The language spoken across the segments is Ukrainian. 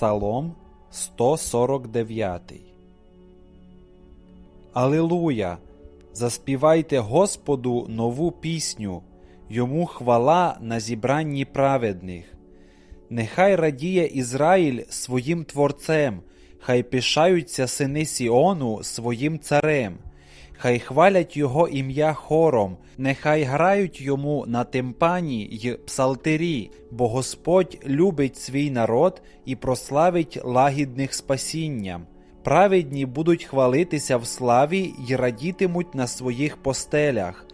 Псалом 149. Алилуя! Заспівайте Господу нову пісню, йому хвала на зібранні праведних. Нехай радіє Ізраїль своїм творцем, хай пишаються сини Сіону своїм царем, хай хвалять його ім'я хором, нехай грають йому на тимпані й псалтирі, бо Господь любить свій народ і прославить лагідних спасінням. Праведні будуть хвалитися в славі й радітимуть на своїх постелях,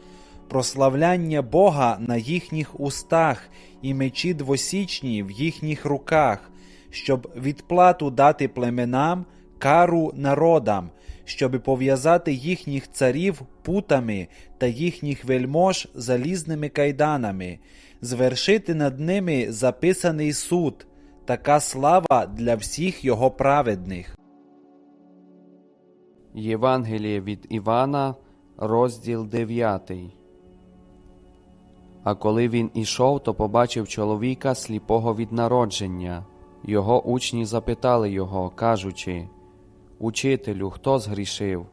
прославляння Бога на їхніх устах і мечі двосічні в їхніх руках, щоб відплату дати племенам, кару народам, щоб пов'язати їхніх царів путами та їхніх вельмож залізними кайданами, звершити над ними записаний суд, така слава для всіх його праведних. Євангеліє від Івана, розділ 9. А коли він ішов, то побачив чоловіка сліпого від народження. Його учні запитали його, кажучи Учителю, хто згрішив?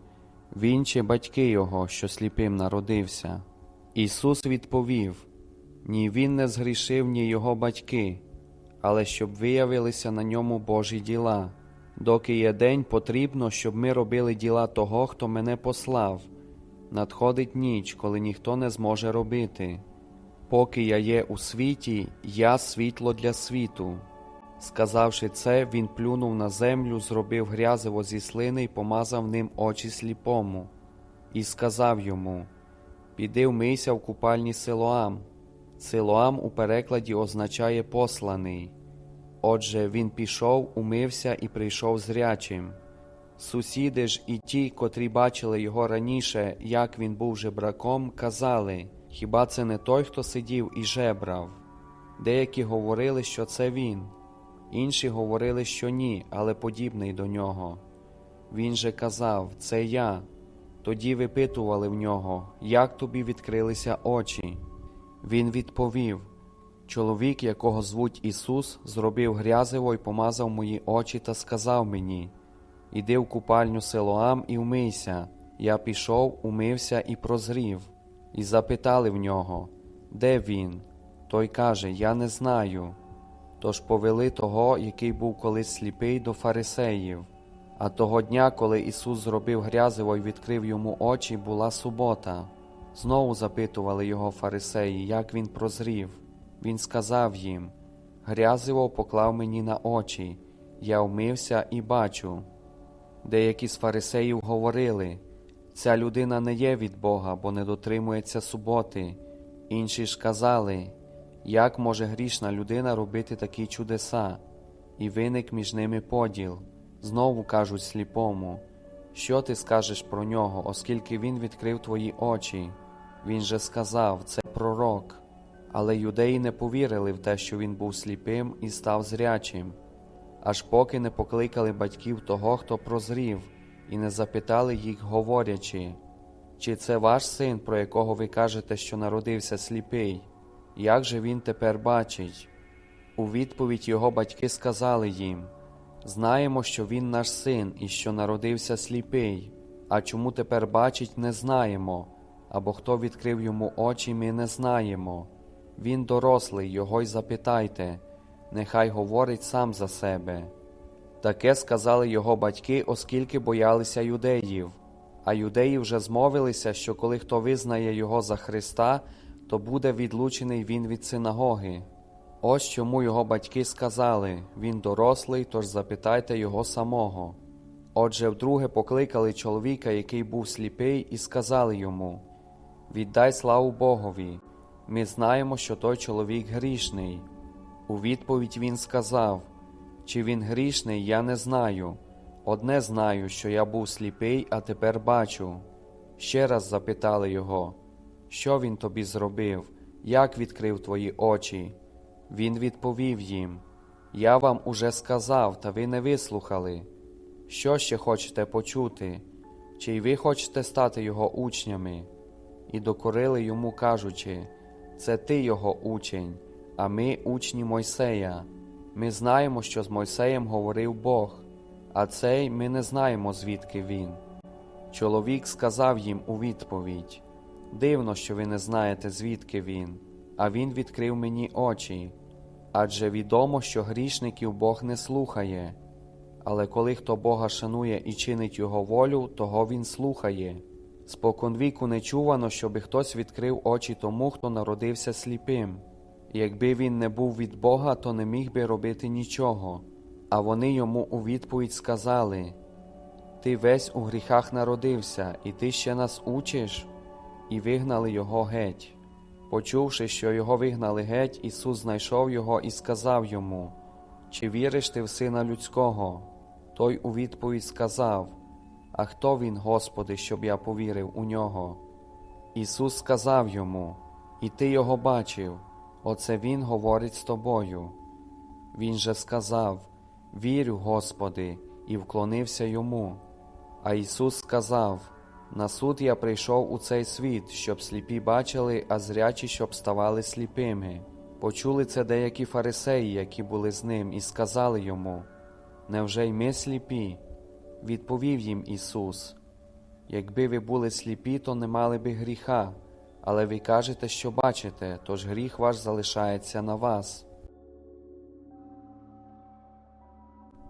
Він чи батьки його, що сліпим народився? Ісус відповів Ні він не згрішив, ні його батьки, але щоб виявилися на ньому Божі діла. Доки є день, потрібно, щоб ми робили діла того, хто мене послав. Надходить ніч, коли ніхто не зможе робити. Поки я є у світі, я світло для світу. Сказавши це, він плюнув на землю, зробив грязиво зі слини і помазав ним очі сліпому, і сказав йому: Піди вмийся в купальні Силоам. Силоам у перекладі означає посланий. Отже, він пішов, умився і прийшов зрячим. Сусіди ж і ті, котрі бачили його раніше, як він був жебраком, казали Хіба це не той, хто сидів і жебрав? Деякі говорили, що це він, інші говорили, що ні, але подібний до нього. Він же казав Це я. Тоді випитували в нього, як тобі відкрилися очі. Він відповів Чоловік, якого звуть Ісус, зробив грязиво й помазав мої очі та сказав мені Іди в купальню Силоам і вмийся. Я пішов, умився і прозрів. І запитали в нього, де він? Той каже: Я не знаю. Тож повели того, який був колись сліпий, до фарисеїв. А того дня, коли Ісус зробив грязиво й відкрив йому очі, була субота. Знову запитували його фарисеї, як він прозрів. Він сказав їм: Грязиво поклав мені на очі, я вмився і бачу. Деякі з фарисеїв говорили ця людина не є від Бога, бо не дотримується суботи. Інші ж казали, як може грішна людина робити такі чудеса, і виник між ними поділ. Знову кажуть сліпому, що ти скажеш про нього, оскільки він відкрив твої очі. Він же сказав, це пророк. Але юдеї не повірили в те, що він був сліпим і став зрячим, аж поки не покликали батьків того, хто прозрів, і не запитали їх, говорячи, чи це ваш син, про якого ви кажете, що народився сліпий, як же він тепер бачить? У відповідь його батьки сказали їм знаємо, що він наш син і що народився сліпий, а чому тепер бачить, не знаємо, або хто відкрив йому очі, ми не знаємо. Він дорослий, його й запитайте, нехай говорить сам за себе. Таке сказали його батьки, оскільки боялися юдеїв, а юдеї вже змовилися, що коли хто визнає його за Христа, то буде відлучений він від синагоги. Ось чому його батьки сказали він дорослий, тож запитайте його самого. Отже, вдруге покликали чоловіка, який був сліпий, і сказали йому Віддай славу Богові. Ми знаємо, що той чоловік грішний. У відповідь він сказав Чи він грішний, я не знаю. Одне знаю, що я був сліпий, а тепер бачу. Ще раз запитали його, що він тобі зробив, як відкрив твої очі. Він відповів їм Я вам уже сказав, та ви не вислухали. Що ще хочете почути? Чи й ви хочете стати його учнями? І докорили йому, кажучи це ти його учень, а ми учні Мойсея. Ми знаємо, що з Мойсеєм говорив Бог, а цей ми не знаємо, звідки він. Чоловік сказав їм у відповідь Дивно, що ви не знаєте, звідки він, а він відкрив мені очі. Адже відомо, що грішників Бог не слухає, але коли хто Бога шанує і чинить Його волю, того він слухає. Споконвіку не чувано, щоби хтось відкрив очі тому, хто народився сліпим. Якби він не був від Бога, то не міг би робити нічого. А вони йому у відповідь сказали Ти весь у гріхах народився, і ти ще нас учиш? І вигнали його геть. Почувши, що його вигнали геть, Ісус знайшов його і сказав йому Чи віриш ти в Сина Людського? Той у відповідь сказав А хто він, Господи, щоб я повірив у нього? Ісус сказав йому І ти його бачив, оце Він говорить з тобою. Він же сказав Вірю, Господи, і вклонився йому. А Ісус сказав На суд я прийшов у цей світ, щоб сліпі бачили, а зрячі, щоб ставали сліпими. Почули це деякі фарисеї, які були з ним, і сказали йому Невже й ми сліпі? Відповів їм Ісус Якби ви були сліпі, то не мали би гріха, але ви кажете, що бачите, тож гріх ваш залишається на вас.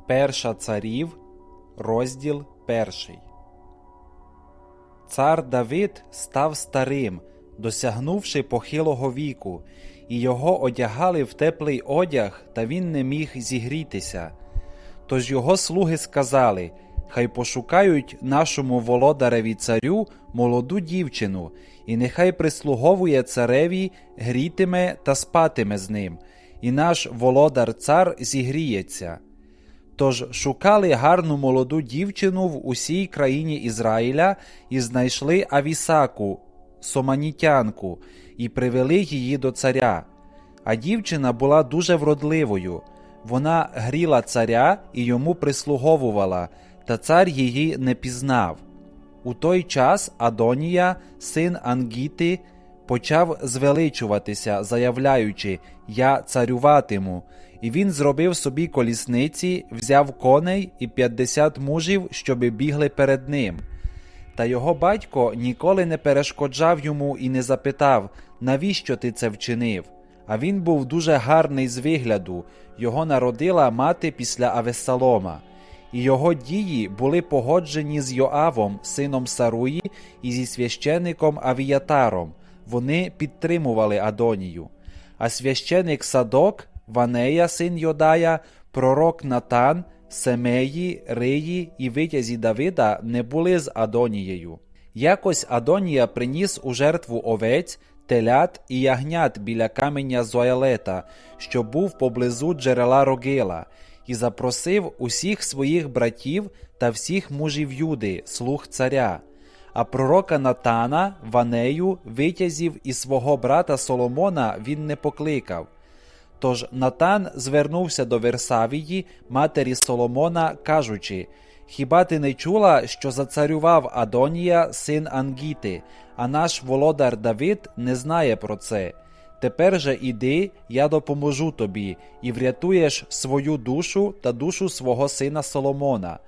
Перша царів, розділ перший. Цар Давид став старим, досягнувши похилого віку, і його одягали в теплий одяг, та він не міг зігрітися. Тож його слуги сказали: Хай пошукають нашому володареві царю молоду дівчину, і нехай прислуговує цареві, грітиме та спатиме з ним, і наш володар цар зігріється. Тож шукали гарну молоду дівчину в усій країні Ізраїля і знайшли Авісаку, соманітянку, і привели її до царя. А дівчина була дуже вродливою. Вона гріла царя і йому прислуговувала, та цар її не пізнав. У той час Адонія, син Ангіти, почав звеличуватися, заявляючи Я царюватиму. І він зробив собі колісниці, взяв коней і п'ятдесят мужів, щоби бігли перед ним. Та його батько ніколи не перешкоджав йому і не запитав, навіщо ти це вчинив. А він був дуже гарний з вигляду, його народила мати після Авесалома. І його дії були погоджені з Йоавом, сином Саруї, і зі священником Авіятаром. Вони підтримували Адонію. А священик Садок, Ванея, син Йодая, пророк Натан, Семеї, Риї і витязі Давида не були з Адонією. Якось Адонія приніс у жертву овець, телят і ягнят біля каменя Зоялета, що був поблизу джерела Рогила, і запросив усіх своїх братів та всіх мужів Юди, слуг царя. А пророка Натана, Ванею, витязів і свого брата Соломона він не покликав. Тож Натан звернувся до Версавії, матері Соломона, кажучи: Хіба ти не чула, що зацарював Адонія, син Ангіти, а наш володар Давид не знає про це? Тепер же іди, я допоможу тобі, і врятуєш свою душу та душу свого сина Соломона.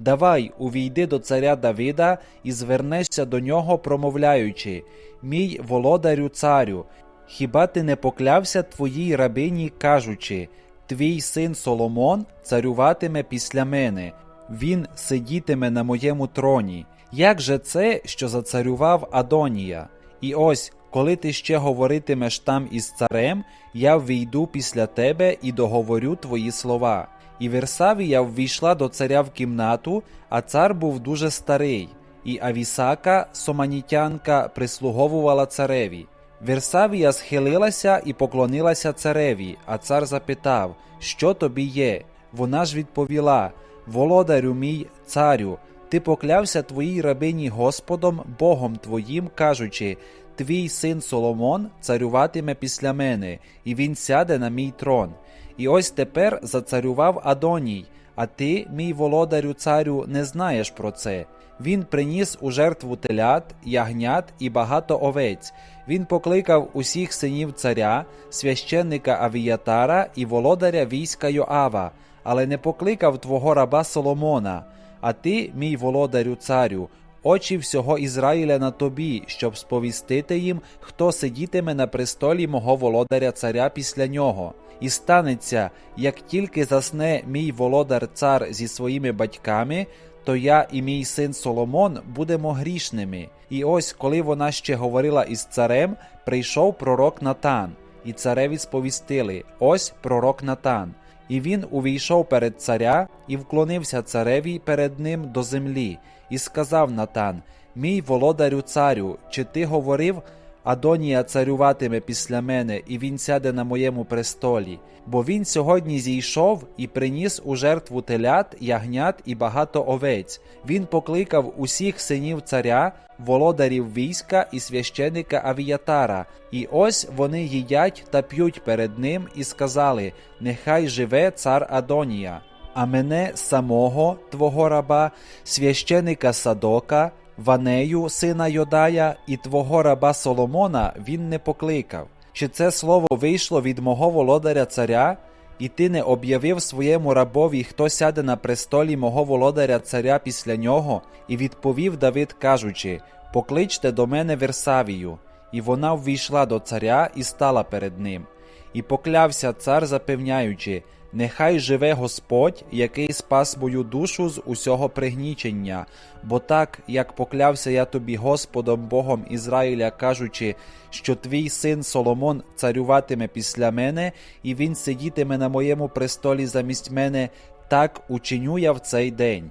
Давай, увійди до царя Давида і звернешся до нього, промовляючи: Мій володарю царю, хіба ти не поклявся твоїй рабині, кажучи: Твій син Соломон царюватиме після мене, він сидітиме на моєму троні. Як же це, що зацарював Адонія? І ось, коли ти ще говоритимеш там із царем, я ввійду після тебе і договорю твої слова. І Версавія ввійшла до царя в кімнату, а цар був дуже старий, і Авісака, соманітянка, прислуговувала цареві. Версавія схилилася і поклонилася цареві, а цар запитав, що тобі є. Вона ж відповіла: Володарю мій, царю, ти поклявся твоїй рабині Господом, Богом твоїм, кажучи: Твій син Соломон царюватиме після мене, і він сяде на мій трон. І ось тепер зацарював Адоній, а ти, мій володарю царю, не знаєш про це. Він приніс у жертву телят, ягнят і багато овець. Він покликав усіх синів царя, священника Авіятара і володаря війська Йоава, але не покликав твого раба Соломона. А ти, мій володарю царю, очі всього Ізраїля на тобі, щоб сповістити їм, хто сидітиме на престолі мого володаря царя після нього. І станеться, як тільки засне мій володар цар зі своїми батьками, то я і мій син Соломон будемо грішними. І ось, коли вона ще говорила із царем, прийшов пророк Натан, і цареві сповістили: ось пророк Натан. І він увійшов перед царя і вклонився цареві перед ним до землі, і сказав Натан: Мій володарю царю, чи ти говорив? Адонія царюватиме після мене, і він сяде на моєму престолі. Бо він сьогодні зійшов і приніс у жертву телят, ягнят і багато овець. Він покликав усіх синів царя, володарів війська і священика Авіятара. І ось вони їдять та п'ють перед ним і сказали: Нехай живе цар Адонія. А мене самого, твого раба, священика Садока, Ванею, сина Йодая, і твого раба Соломона він не покликав. Чи це слово вийшло від мого володаря царя, і ти не об'явив своєму рабові, хто сяде на престолі мого володаря царя після нього? І відповів Давид, кажучи: Покличте до мене Версавію. І вона ввійшла до царя і стала перед ним. І поклявся цар, запевняючи: Нехай живе Господь, який спас мою душу з усього пригнічення, бо так, як поклявся я тобі Господом Богом Ізраїля, кажучи, що твій син Соломон царюватиме після мене, і він сидітиме на моєму престолі замість мене, так учиню я в цей день.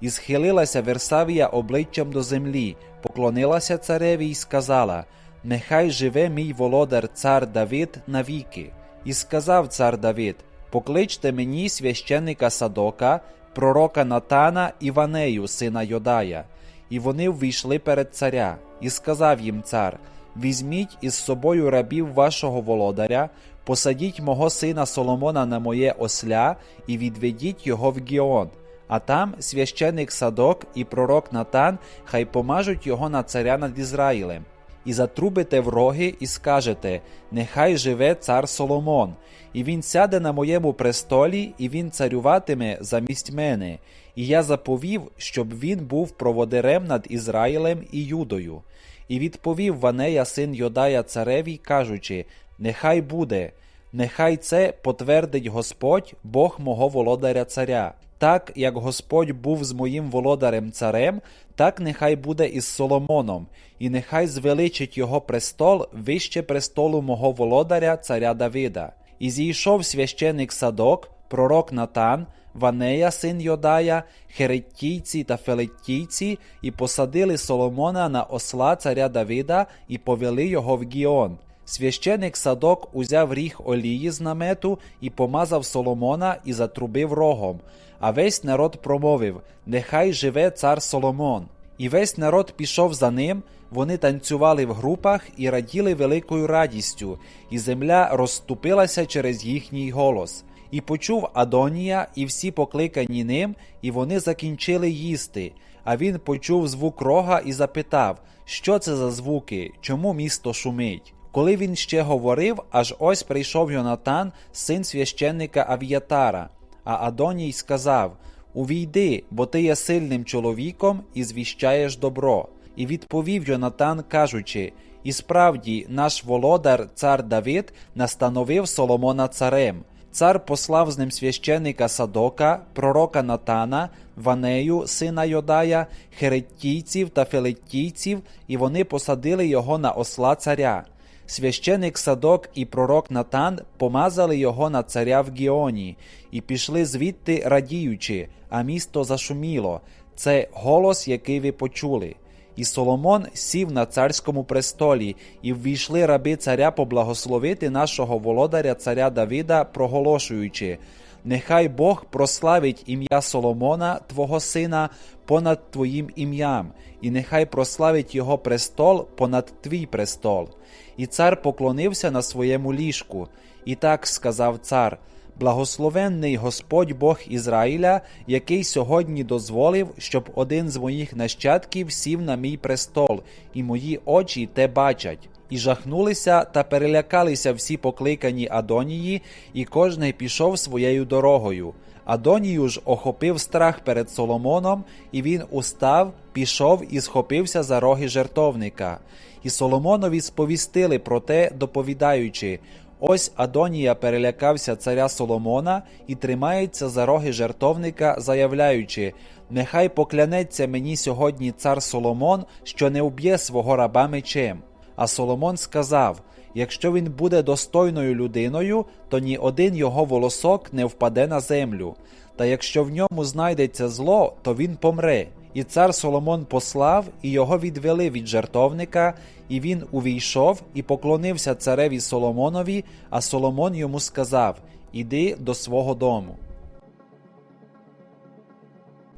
І схилилася Версавія обличчям до землі, поклонилася цареві і сказала: Нехай живе мій володар цар Давид навіки. І сказав цар Давид: Покличте мені священника Садока, пророка Натана і Ванею, сина Йодая. І вони ввійшли перед царя, і сказав їм цар: Візьміть із собою рабів вашого володаря, посадіть мого сина Соломона на моє осля і відведіть його в Гіон. А там священик Садок і пророк Натан хай помажуть його на царя над Ізраїлем. І затрубите в роги, і скажете: Нехай живе цар Соломон, і він сяде на моєму престолі, і він царюватиме замість мене. І я заповів, щоб він був проводирем над Ізраїлем і Юдою. І відповів Ванея син Йодая цареві, кажучи: Нехай буде, нехай це потвердить Господь, Бог мого володаря царя. Так як Господь був з моїм володарем царем, так нехай буде із Соломоном, і нехай звеличить його престол вище престолу мого володаря царя Давида. І зійшов священик Садок, пророк Натан, Ванея, син Йодая, хереттійці та фелеттійці, і посадили Соломона на осла царя Давида і повели його в Гіон. Священик Садок узяв ріг олії з намету і помазав Соломона і затрубив рогом. А весь народ промовив: Нехай живе цар Соломон. І весь народ пішов за ним, вони танцювали в групах і раділи великою радістю, і земля розступилася через їхній голос. І почув Адонія, і всі покликані ним, і вони закінчили їсти. А він почув звук рога і запитав, що це за звуки, чому місто шумить. Коли він ще говорив, аж ось прийшов Йонатан, син священника Авіятара. А Адоній сказав: Увійди, бо ти є сильним чоловіком і звіщаєш добро. І відповів Йонатан, кажучи: І справді, наш володар, цар Давид, настановив Соломона царем. Цар послав з ним священика Садока, пророка Натана, Ванею, сина Йодая, хереттійців та фелеттійців, і вони посадили його на осла царя. Священик Садок і пророк Натан помазали його на царя в Гіоні і пішли звідти радіючи, а місто зашуміло. Це голос, який ви почули. І Соломон сів на царському престолі, і ввійшли раби царя поблагословити нашого володаря царя Давида, проголошуючи: Нехай Бог прославить ім'я Соломона, твого сина, понад твоїм ім'ям, і нехай прославить його престол понад твій престол. І цар поклонився на своєму ліжку. І так сказав цар: Благословенний Господь Бог Ізраїля, який сьогодні дозволив, щоб один з моїх нащадків сів на мій престол, і мої очі те бачать. І жахнулися та перелякалися всі покликані Адонії, і кожний пішов своєю дорогою. Адонію ж охопив страх перед Соломоном, і він устав, пішов і схопився за роги жертовника. І Соломонові сповістили про те, доповідаючи: Ось Адонія перелякався царя Соломона і тримається за роги жертовника, заявляючи: Нехай поклянеться мені сьогодні цар Соломон, що не вб'є свого раба мечем. А Соломон сказав: Якщо він буде достойною людиною, то ні один його волосок не впаде на землю. Та якщо в ньому знайдеться зло, то він помре. І цар Соломон послав, і його відвели від жертовника, і він увійшов і поклонився цареві Соломонові, а Соломон йому сказав: Іди до свого дому.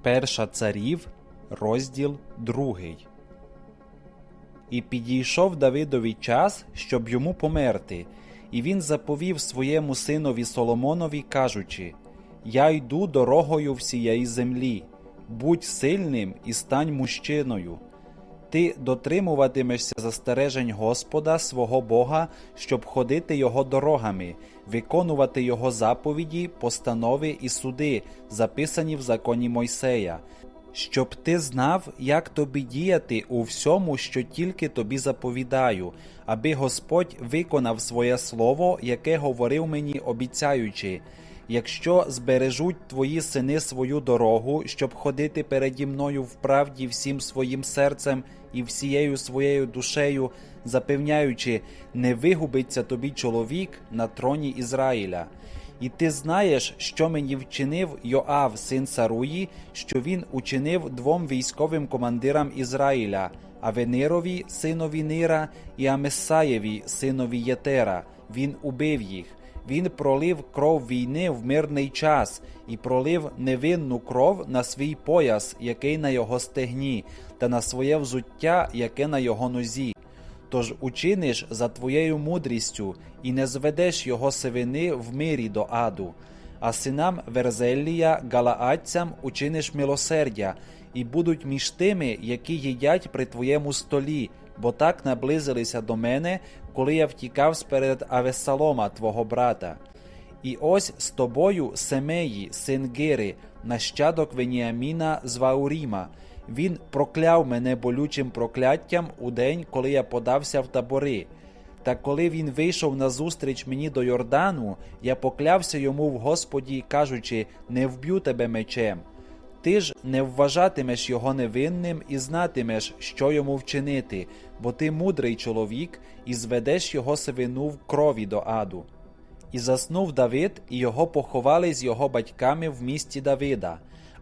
Перша царів, розділ другий. І підійшов Давидові час, щоб йому померти, і він заповів своєму синові Соломонові, кажучи: Я йду дорогою всієї землі, будь сильним і стань мужчиною. Ти дотримуватимешся застережень Господа свого Бога, щоб ходити його дорогами, виконувати його заповіді, постанови і суди, записані в законі Мойсея, щоб ти знав, як тобі діяти у всьому, що тільки тобі заповідаю, аби Господь виконав своє слово, яке говорив мені, обіцяючи. Якщо збережуть твої сини свою дорогу, щоб ходити переді мною в правді всім своїм серцем і всією своєю душею, запевняючи, не вигубиться тобі чоловік на троні Ізраїля. І ти знаєш, що мені вчинив Йоав, син Саруї, що він учинив двом військовим командирам Ізраїля, Авенирові, синові Нира, і Амесаєві, синові Єтера. Він убив їх. Він пролив кров війни в мирний час і пролив невинну кров на свій пояс, який на його стегні, та на своє взуття, яке на його нозі. Тож учиниш за твоєю мудрістю і не зведеш його сивини в мирі до аду, а синам Верзеллія, Галаадцям учиниш милосердя, і будуть між тими, які їдять при твоєму столі, бо так наблизилися до мене, коли я втікав сперед Авесалома, твого брата. І ось з тобою Семеї, син Гири, нащадок Веніаміна з Вауріма. Він прокляв мене болючим прокляттям у день, коли я подався в табори. Та коли він вийшов назустріч мені до Йордану, я поклявся йому в Господі, кажучи: не вб'ю тебе мечем. Ти ж не вважатимеш його невинним і знатимеш, що йому вчинити, бо ти мудрий чоловік і зведеш його сивину в крові до аду. І заснув Давид, і його поховали з його батьками в місті Давида.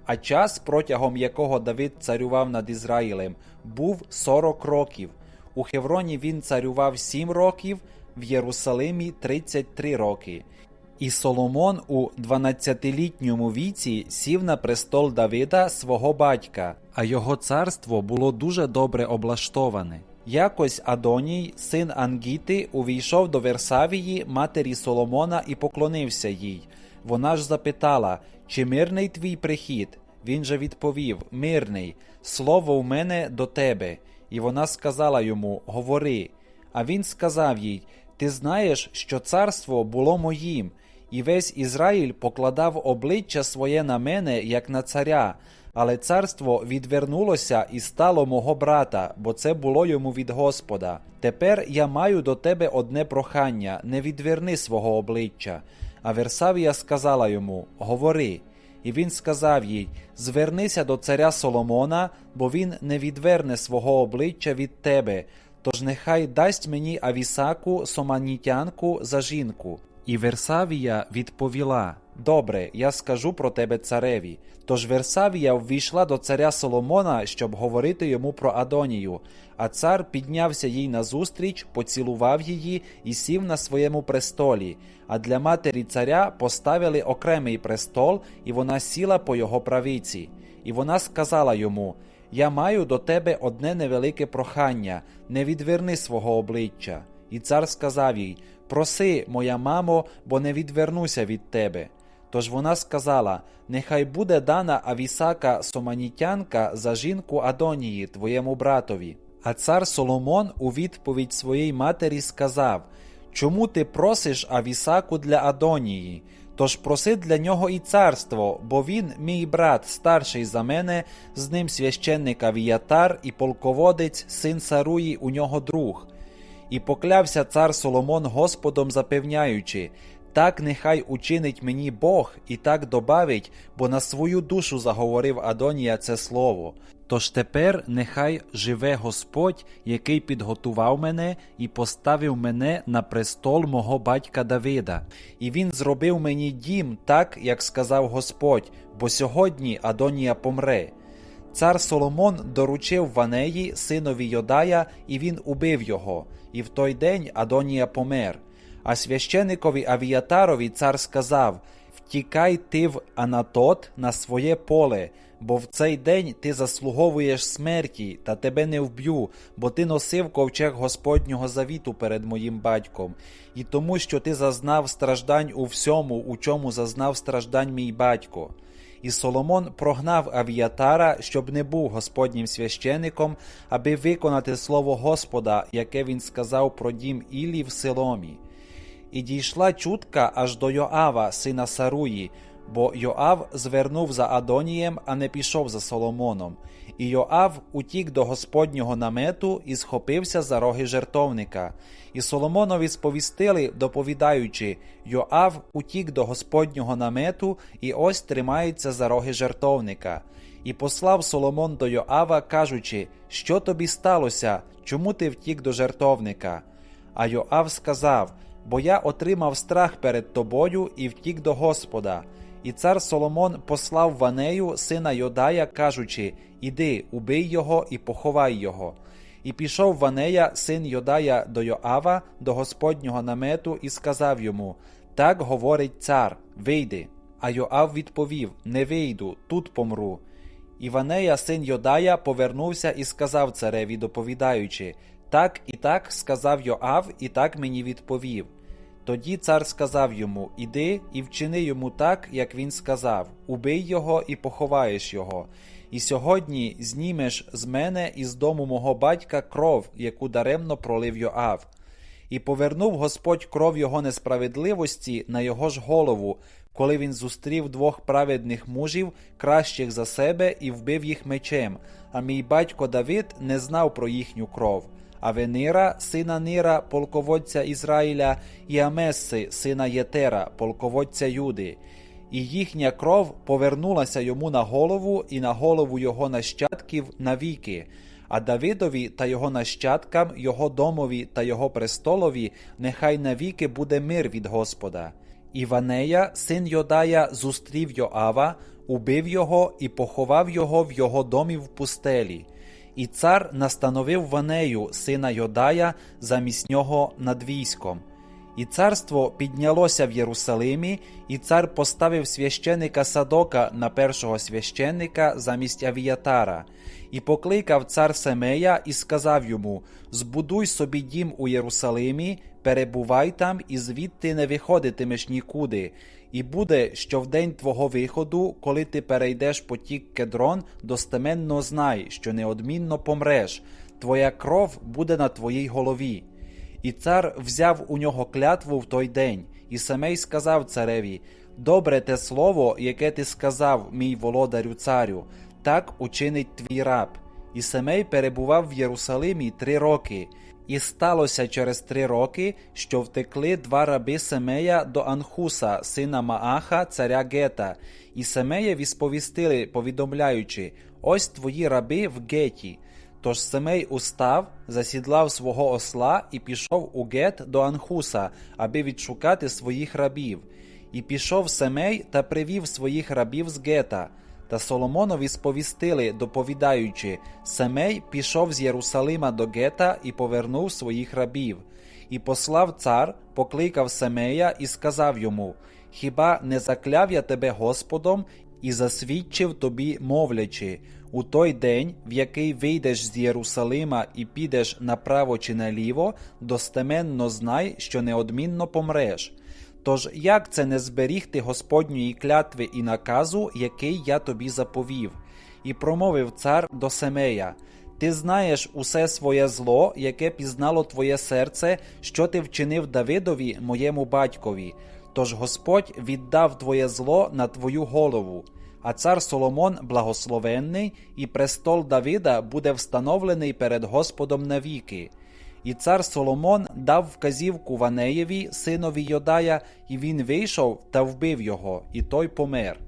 А час, протягом якого Давид царював над Ізраїлем, був 40 років. У Хевроні він царював 7 років, в Єрусалимі 33 роки. І Соломон у 12-літньому віці сів на престол Давида свого батька, а його царство було дуже добре облаштоване. Якось Адоній, син Ангіти, увійшов до Версавії матері Соломона і поклонився їй. Вона ж запитала, чи мирний твій прихід? Він же відповів: Мирний, слово в мене до тебе. І вона сказала йому: Говори. А він сказав їй: Ти знаєш, що царство було моїм, і весь Ізраїль покладав обличчя своє на мене, як на царя. Але царство відвернулося і стало мого брата, бо це було йому від Господа. Тепер я маю до тебе одне прохання: не відверни свого обличчя. А Версавія сказала йому: Говори. І він сказав їй: Звернися до царя Соломона, бо він не відверне свого обличчя від тебе. Тож нехай дасть мені Авісаку, соманітянку за жінку. І Версавія відповіла: Добре, я скажу про тебе цареві. Тож Версавія ввійшла до царя Соломона, щоб говорити йому про Адонію. А цар піднявся їй назустріч, поцілував її і сів на своєму престолі. А для матері царя поставили окремий престол, і вона сіла по його правиці. І вона сказала йому: Я маю до тебе одне невелике прохання, не відверни свого обличчя. І цар сказав їй: Проси, моя мамо, бо не відвернуся від тебе. Тож вона сказала: Нехай буде дана Авісака Соманітянка за жінку Адонії, твоєму братові. А цар Соломон у відповідь своїй матері сказав: Чому ти просиш Авісаку для Адонії? Тож проси для нього і царство, бо він, мій брат, старший за мене, з ним священник Авіятар і полководець, син Саруї, у нього друг. І поклявся цар Соломон Господом, запевняючи: так нехай учинить мені Бог, і так добавить, бо на свою душу заговорив Адонія це слово. Тож тепер нехай живе Господь, який підготував мене і поставив мене на престол мого батька Давида. І він зробив мені дім так, як сказав Господь, бо сьогодні Адонія помре. Цар Соломон доручив Ванеї, синові Йодая, і він убив його, і в той день Адонія помер. А священикові Авіатарові цар сказав: Втікай ти в Анатот на своє поле, бо в цей день ти заслуговуєш смерті, та тебе не вб'ю, бо ти носив ковчег Господнього завіту перед моїм батьком, і тому, що ти зазнав страждань у всьому, у чому зазнав страждань мій батько. І Соломон прогнав Авіатара, щоб не був Господнім священиком, аби виконати слово Господа, яке він сказав про дім Ілі в Силомі. І дійшла чутка аж до Йоава, сина Саруї, бо Йоав звернув за Адонієм, а не пішов за Соломоном. І Йоав утік до Господнього намету і схопився за роги жертовника. І Соломонові сповістили, доповідаючи: Йоав утік до Господнього намету і ось тримається за роги жертовника. І послав Соломон до Йоава, кажучи, що тобі сталося, чому ти втік до жертовника? А Йоав сказав: Бо я отримав страх перед тобою і втік до Господа. І цар Соломон послав Ванею, сина Йодая, кажучи: Іди, убий його і поховай його. І пішов Ванея, син Йодая, до Йоава, до Господнього намету, і сказав йому: Так говорить цар, вийди. А Йоав відповів: Не вийду, тут помру. І Ванея, син Йодая, повернувся і сказав цареві, доповідаючи: Так і так сказав Йоав, і так мені відповів. Тоді цар сказав йому: Іди і вчини йому так, як він сказав: Убий його і поховаєш його. І сьогодні знімеш з мене і з дому мого батька кров, яку даремно пролив Йоав. І повернув Господь кров його несправедливості на його ж голову, коли він зустрів двох праведних мужів, кращих за себе, і вбив їх мечем. А мій батько Давид не знав про їхню кров. А Венира, сина Нира, полководця Ізраїля, і Амеси, сина Єтера, полководця Юди. І їхня кров повернулася йому на голову і на голову його нащадків навіки. А Давидові та його нащадкам, його домові та його престолові, нехай навіки буде мир від Господа. Іванея, син Йодая, зустрів Йоава, убив його і поховав його в його домі в пустелі. І цар настановив Ванею, сина Йодая, замість нього над військом. І царство піднялося в Єрусалимі, і цар поставив священика Садока на першого священника замість Авіатара, і покликав цар Семея і сказав йому: Збудуй собі дім у Єрусалимі, перебувай там, і звідти не виходитимеш нікуди. І буде, що в день твого виходу, коли ти перейдеш потік кедрон, достеменно знай, що неодмінно помреш, твоя кров буде на твоїй голові. І цар взяв у нього клятву в той день, і Семей сказав цареві: Добре те слово, яке ти сказав, мій володарю царю, так учинить твій раб. І Семей перебував в Єрусалимі три роки. І сталося через три роки, що втекли два раби Семея до Анхуса, сина Мааха, царя Гета, і Семеєві сповістили, повідомляючи: Ось твої раби в Геті. Тож Семей устав, засідлав свого осла і пішов у Гет до Анхуса, аби відшукати своїх рабів. І пішов Семей та привів своїх рабів з Гета. Та Соломонові сповістили, доповідаючи, Семей пішов з Єрусалима до Гета і повернув своїх рабів. І послав цар, покликав Семея і сказав йому: Хіба не закляв я тебе Господом і засвідчив тобі, мовлячи, у той день, в який вийдеш з Єрусалима і підеш направо чи наліво, достеменно знай, що неодмінно помреш. Тож як це не зберігти Господньої клятви і наказу, який я тобі заповів? І промовив цар до Семея: Ти знаєш усе своє зло, яке пізнало твоє серце, що ти вчинив Давидові, моєму батькові. Тож Господь віддав твоє зло на твою голову. А цар Соломон благословенний, і престол Давида буде встановлений перед Господом навіки. І цар Соломон дав вказівку Ванеєві, синові Йодая, і він вийшов та вбив його, і той помер.